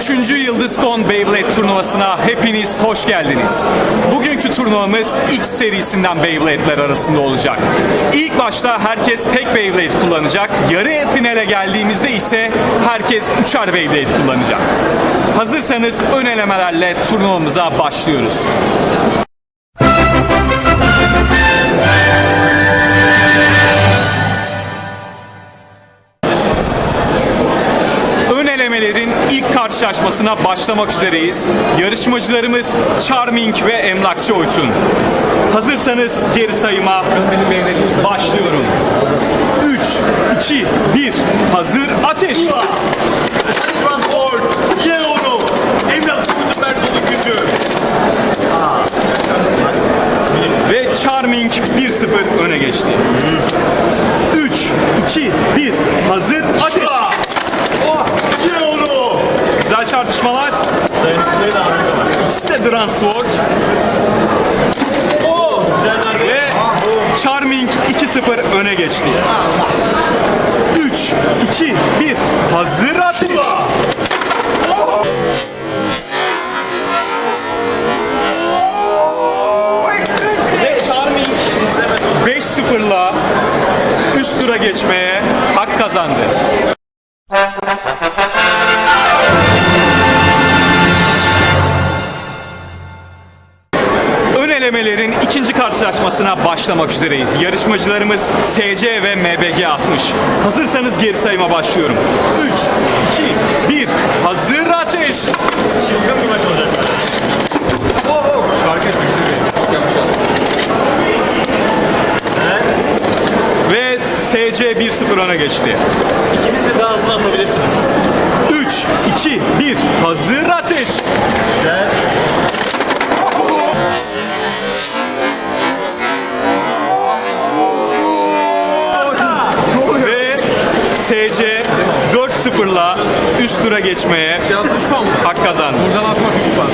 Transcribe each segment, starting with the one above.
3. Yıldız.com Beyblade turnuvasına hepiniz hoş geldiniz. Bugünkü turnuvamız X serisinden Beyblade'ler arasında olacak. İlk başta herkes tek Beyblade kullanacak. Yarı finale geldiğimizde ise herkes üçer Beyblade kullanacak. Hazırsanız ön elemelerle turnuvamıza başlıyoruz. Karşılaşmasına başlamak üzereyiz. Yarışmacılarımız Charming ve Emlakçı Oytun. Hazırsanız geri sayıma başlıyorum. 3, 2, 1, hazır, ateş! Transport, ye onu. Emlak Sokutu Mertol'un gücü. Ve Charming 1-0 öne geçti. 3, 2, 1, hazır, ateş! Güzel çarpışmalar. İkisi de Dransword. Ve Charming 2-0 öne geçti. 3, 2, 1, hazır başlamak üzereyiz. Yarışmacılarımız SC ve MBG atmış. Hazırsanız geri sayıma başlıyorum. 3, 2, 1, hazır ateş! Çılgın bir maç olacak. Ve SC 1-0 öne geçti. İkiniz de daha hızlı atabilirsiniz. 3, 2, 1, hazır ateş! Güzel. SC 4-0'la üst tura geçmeye 63 puan mı? hak kazandı. Buradan atmak 3 puan.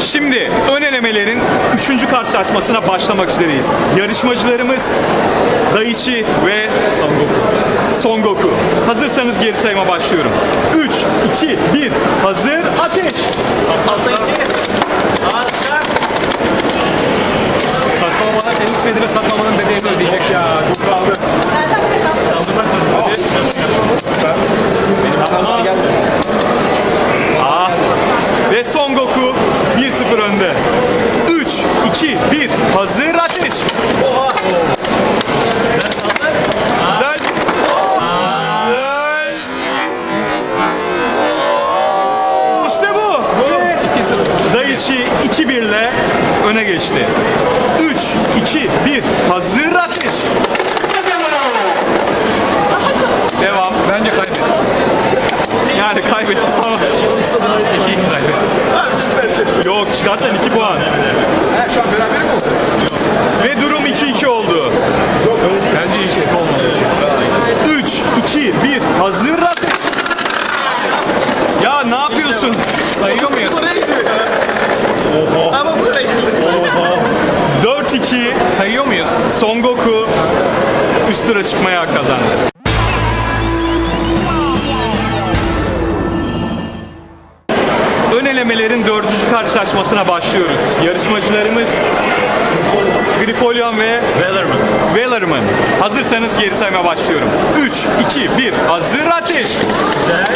Şimdi ön elemelerin 3. karşılaşmasına başlamak üzereyiz. Yarışmacılarımız Daichi ve Son Goku. Son Goku. Hazırsanız geri sayıma başlıyorum. 3, 2, 1, hazır, ateş! Patlayıcı. Saklamadan tenis federe saklamanın bedelini ödeyecek ya. Bu kaldı. Ah. Ve Son Goku 1-0 önde. 3, 2, 1, hazır, ateş! Oha. Güzel. Güzel. İşte bu. Ve 2-0. Daichi 2-1 ile öne geçti. 3, 2, 1, hazır ateş. Devam. Bence kaybetti. Yani kaybettim ama 2-2 kaybetti. yok çıkarsan 2 puan. Şu an beraber mi oldu? Ve durum 2-2 oldu. Bence hiç kötü olmadı. 3, 2, 1, hazır ateş. Ya ne yapıyorsun? Sayıyor muyuz? Ama buraya gidiyor. 4-2 Sayıyor muyuz? Son Goku üst tura çıkmaya hak kazandı. Ön elemelerin dördüncü karşılaşmasına başlıyoruz. Yarışmacılarımız Grifolyan ve Bellerman. Wellerman. Hazırsanız geri sayma başlıyorum. 3, 2, 1, hazır ateş! Güzel.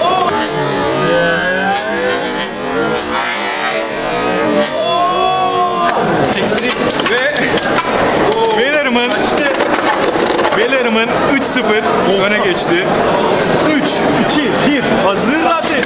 Oh. Ekstrik ve Wellerman Wellerman 3-0 öne geçti. 3, 2, 1, hazır ateş!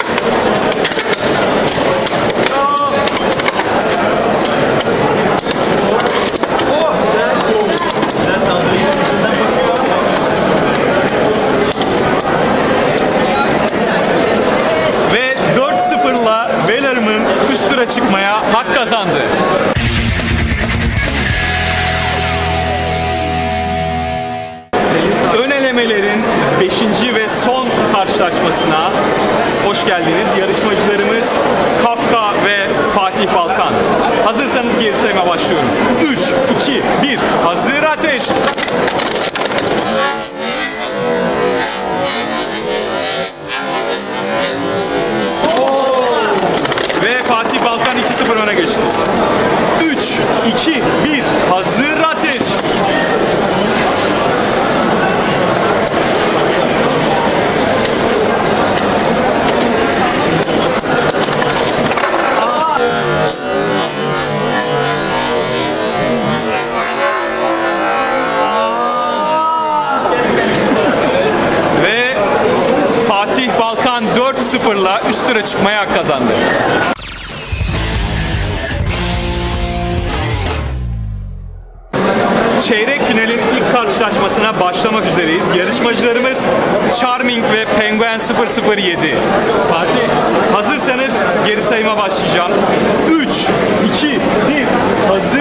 Öne geçti. 3, 2, 1. Hazır ateş. Ve Fatih Balkan 4-0'la üst tura çıkmaya hak kazandı. Üzereyiz. Yarışmacılarımız Charming ve Penguin 007. Fatih, hazırsanız geri sayıma başlayacağım. 3, 2, 1, hazır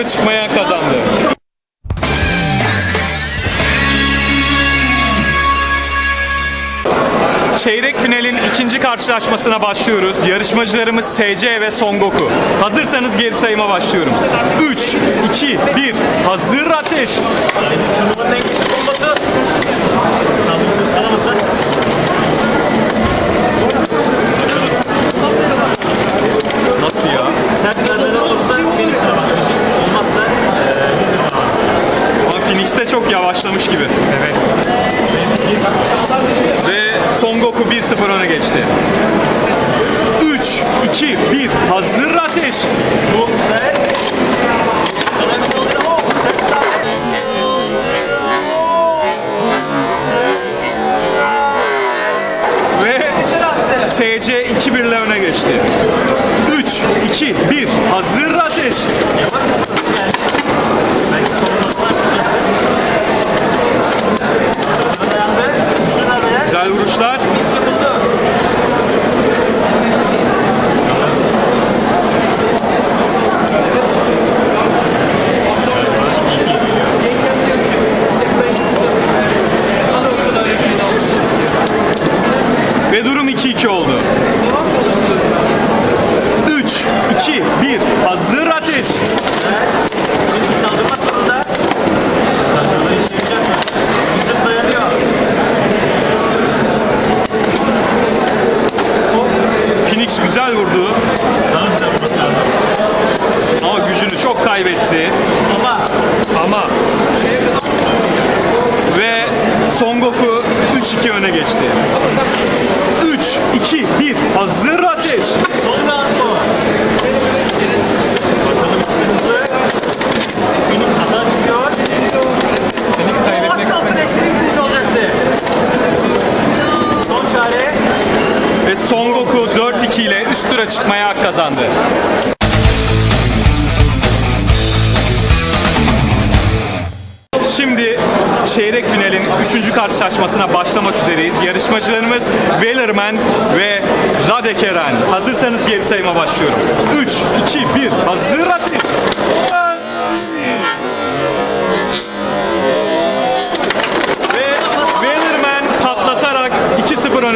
tura çıkmaya kazandı. Çeyrek finalin ikinci karşılaşmasına başlıyoruz. Yarışmacılarımız SC ve Son Goku. Hazırsanız geri sayıma başlıyorum. 3, 2, 1, hazır ateş. Yavaşlamış gibi. Evet. Ve Son Goku 1-0 öne geçti. 3, 2, 1, hazır ateş. Bu ve. SC 2-1 ile öne geçti. 3, 2, 1,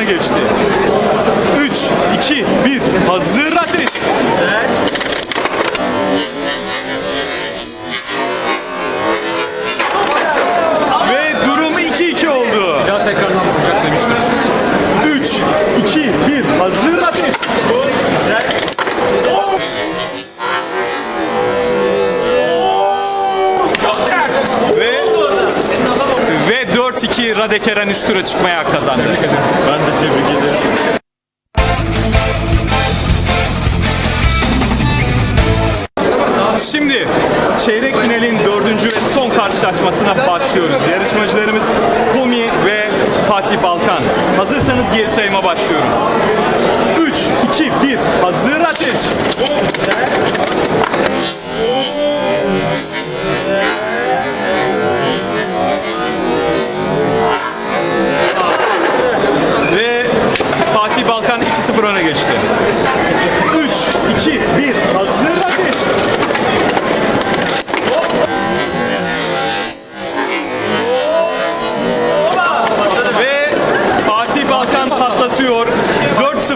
2-0 öne geçti. 3, 2, 1, hazır ateş. Güzel. Ve durum 2-2 oldu. daha tekrardan vuracak demiştir. 3, 2, 1, hazır ateş. Güzel. Ve ve 4-2 Radekeren üst tura çıkmaya hak kazandı. Ben de tebrik ederim. Şimdi çeyrek finalin dördüncü ve son karşılaşmasına başlıyoruz. Yarışmacılarımız Komi ve Fatih Balkan. Hazırsanız geri sayıma başlıyorum. 3, 2, 1, hazır ateş.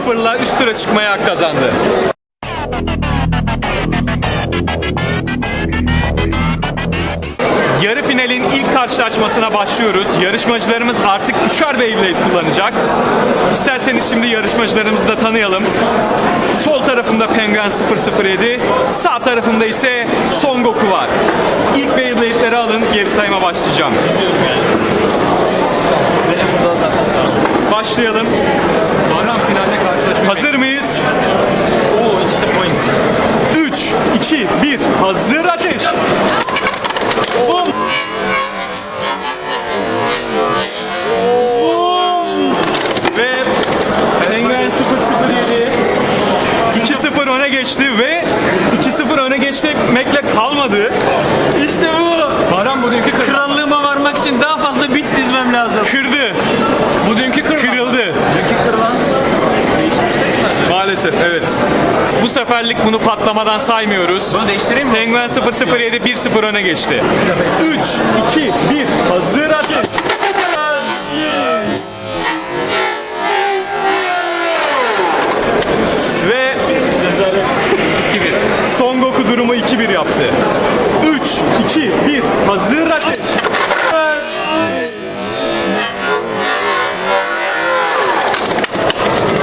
4-0'la üst tura çıkmaya hak kazandı. Yarı finalin ilk karşılaşmasına başlıyoruz. Yarışmacılarımız artık üçer Beyblade kullanacak. İsterseniz şimdi yarışmacılarımızı da tanıyalım. Sol tarafımda Penguin 007, sağ tarafımda ise Son Goku var. İlk Beyblade'leri alın, geri sayıma başlayacağım. Başlayalım. Hazır mıyız? Oo de point. 3, 2, 1. Hazır ateş. Bunu patlamadan saymıyoruz. Bunu değiştireyim mi? Penguin 007 1-0 öne geçti. 3, 2, 1. Hazır ateş. Ve 2-1. Son Goku durumu 2-1 yaptı. 3, 2, 1. Hazır ateş.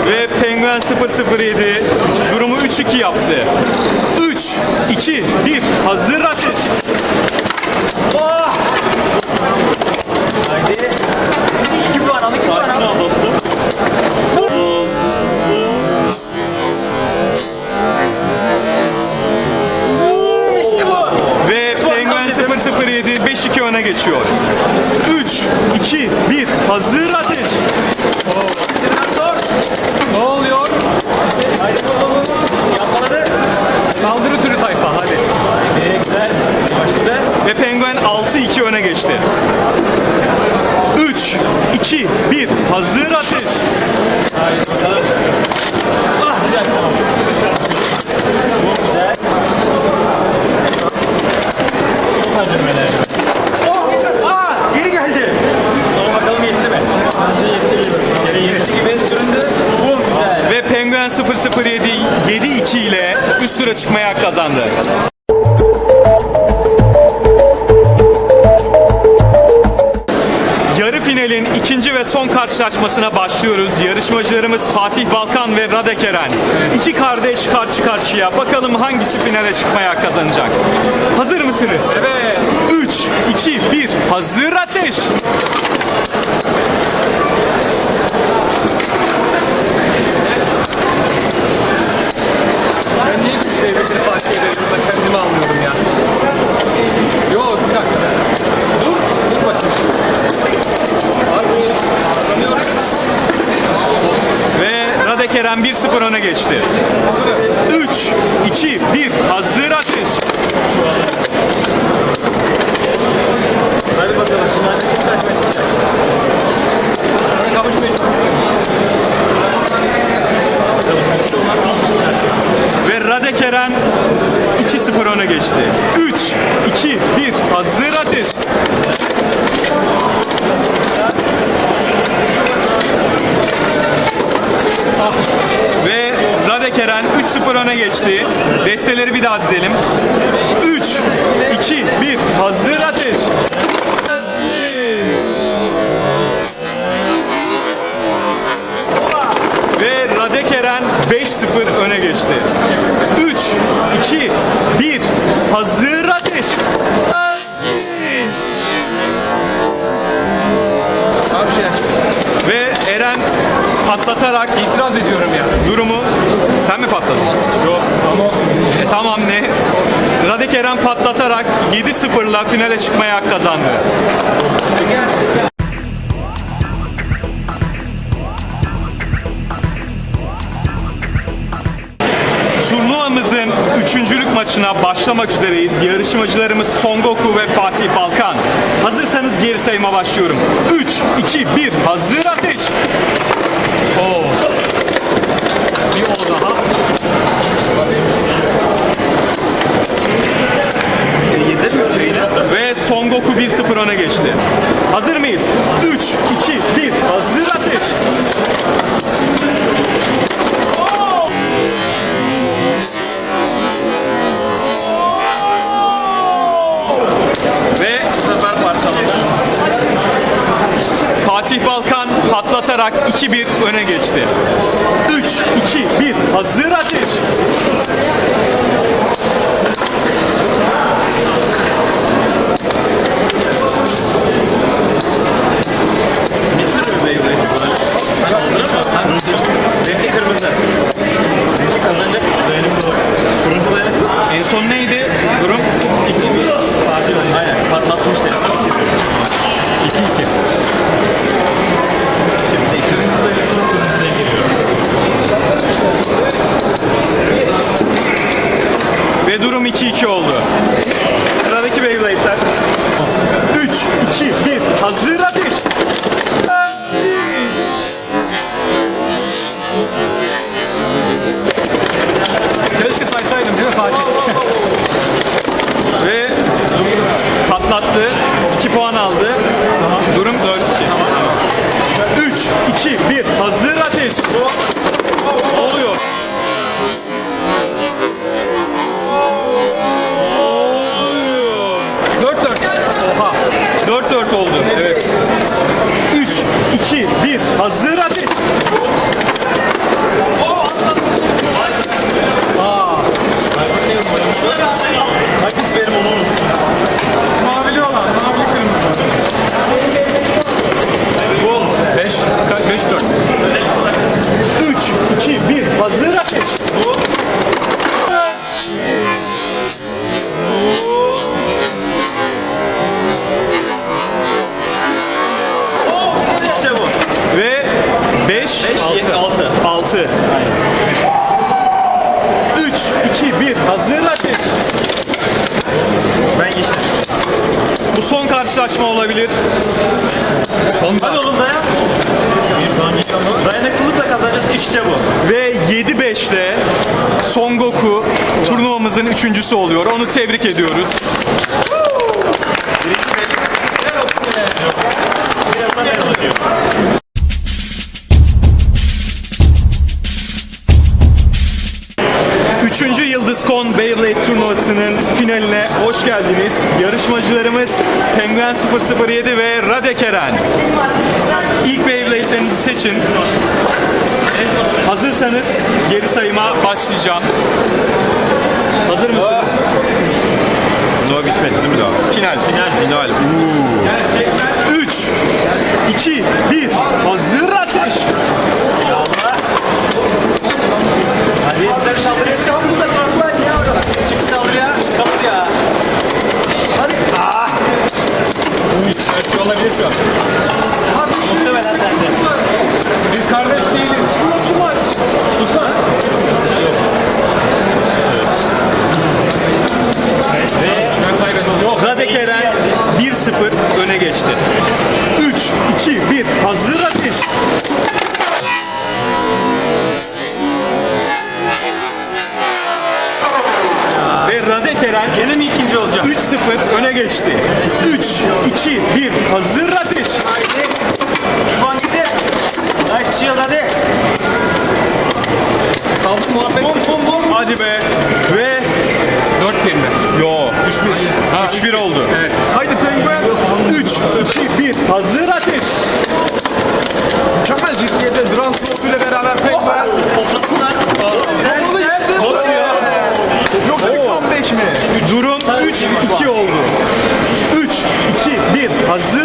Ve Penguin 007 durumu 3-2 yaptı. 3, 2, 1. Hazır ateş. Haydi. 2 puan al 2 puan al. Ve Penguin 007 5-2 öne geçiyor. 3, 2, 1. Hazır ateş. Zor. Ne oluyor? Yapmadı. Saldırı türü tayfa hadi. Ee, güzel. Başladı. Ve Penguin 6-2 öne geçti. 3, 2, 1. Hazır ateş. Haydi bakalım. Ah güzel 0-7, 7-2 ile üst tura çıkmaya hak kazandı. Yarı finalin ikinci ve son karşılaşmasına başlıyoruz. Yarışmacılarımız Fatih Balkan ve Radek Eren. İki kardeş karşı karşıya. Bakalım hangisi finale çıkmaya hak kazanacak. Hazır mısınız? Evet. 3, 2, 1. Hazır ateş. Eren 1-0 öne geçti. 3, 2, 1. Hazır ateş. Ve Radek Eren 2-0 öne geçti. 3, 2, 1. Hazır ateş. Ve Radek Eren 3-0 öne geçti. Desteleri bir daha dizelim. 3, 2, 1. Hazır ateş. Ve Radek Eren 5-0 öne geçti. 7-0'la finale çıkmaya hak kazandı. Turnuvamızın üçüncülük maçına başlamak üzereyiz. Yarışmacılarımız Son Goku ve Fatih Balkan. Hazırsanız geri sayıma başlıyorum. 3, 2, 1. Hazır ateş. Oo. Bir Son Goku 1-0 öne geçti. Hazır mıyız? 3, 2, 1, hazır ateş! Ve bu sefer. Fatih Balkan patlatarak 2-1 öne geçti. 3, 2, 1, hazır ateş! 2-2. Son Hadi oğlum dayan. Dayanıklılıkla kazanacağız işte bu. Ve 7-5'te Son Goku turnuvamızın üçüncüsü oluyor. Onu tebrik ediyoruz. Üçüncü Yıldız Kon Beyblade turnuvasının finaline hoş geldiniz. Yarışmacılarımız Penguin 007 ve Radekeren. başlayacağım. Hazır mısınız? Turnuva bitmedi değil mi daha? Final. Final. Final. 3, 2, 1. Hazır. geçti. 3, 2, 1, hazır. まず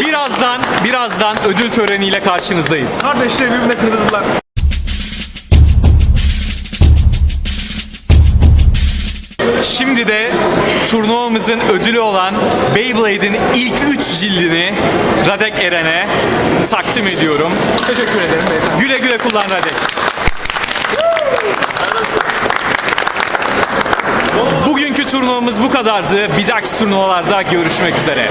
Birazdan, birazdan ödül töreniyle karşınızdayız. Kardeşleri birbirine kırdılar. Şimdi de turnuvamızın ödülü olan Beyblade'in ilk 3 cildini Radek Eren'e takdim ediyorum. Teşekkür ederim beyefendi. Güle güle kullan Radek. Bugünkü turnuvamız bu kadardı. Bir dahaki turnuvalarda görüşmek üzere.